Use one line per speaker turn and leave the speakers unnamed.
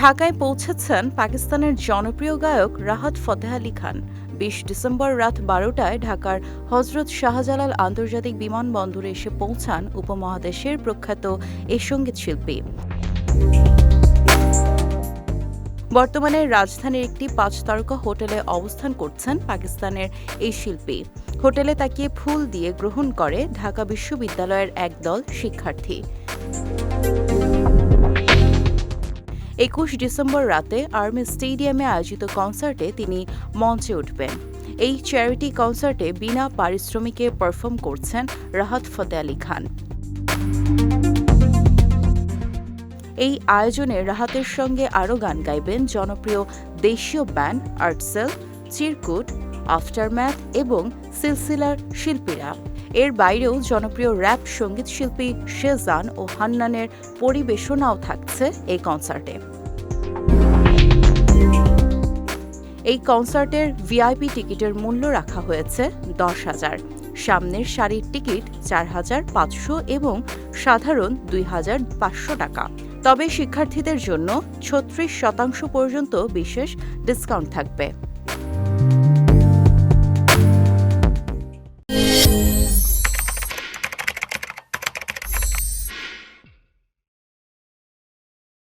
ঢাকায় পৌঁছেছেন পাকিস্তানের জনপ্রিয় গায়ক রাহাত ফতেহ আলী খান। বিশ ডিসেম্বর রাত বারোটায় ঢাকার হজরত শাহজালাল আন্তর্জাতিক বিমানবন্দরে এসে পৌঁছান উপমহাদেশের প্রখ্যাত এই সংগীত শিল্পী। বর্তমানে রাজধানীর একটি পাঁচ তারকা হোটেলে অবস্থান করছেন পাকিস্তানের এই শিল্পী। হোটেলে তাকিয়ে ফুল দিয়ে গ্রহণ করে ঢাকা বিশ্ববিদ্যালয়ের একদল শিক্ষার্থী। একুশ ডিসেম্বর রাতে আর্মি স্টেডিয়ামে আয়োজিত কনসার্টে তিনি মঞ্চে উঠবেন। এই চ্যারিটি কনসার্টে বিনা পারিশ্রমিকে পারফর্ম করছেন রাহাত ফতে আলী খান। এই আয়োজনে রাহাতের সঙ্গে আরও গান গাইবেন জনপ্রিয় দেশীয় ব্যান্ড আর্টসেল, চিরকুট, আফটারম্যাথ এবং সিলসিলার শিল্পীরা। এর বাইরেও জনপ্রিয় র্যাপ সংগীত শিল্পী শেজান ও হান্নানের পরিবেশনাও থাকছে এই কনসার্টে। এই কনসার্টের ভিআইপি টিকিটের মূল্য রাখা হয়েছে দশ হাজার। সামনের সারির টিকিট চার হাজার পাঁচশো এবং সাধারণ দুই হাজার পাঁচশো টাকা। তবে শিক্ষার্থীদের জন্য ছত্রিশ শতাংশ পর্যন্ত বিশেষ ডিসকাউন্ট থাকবে।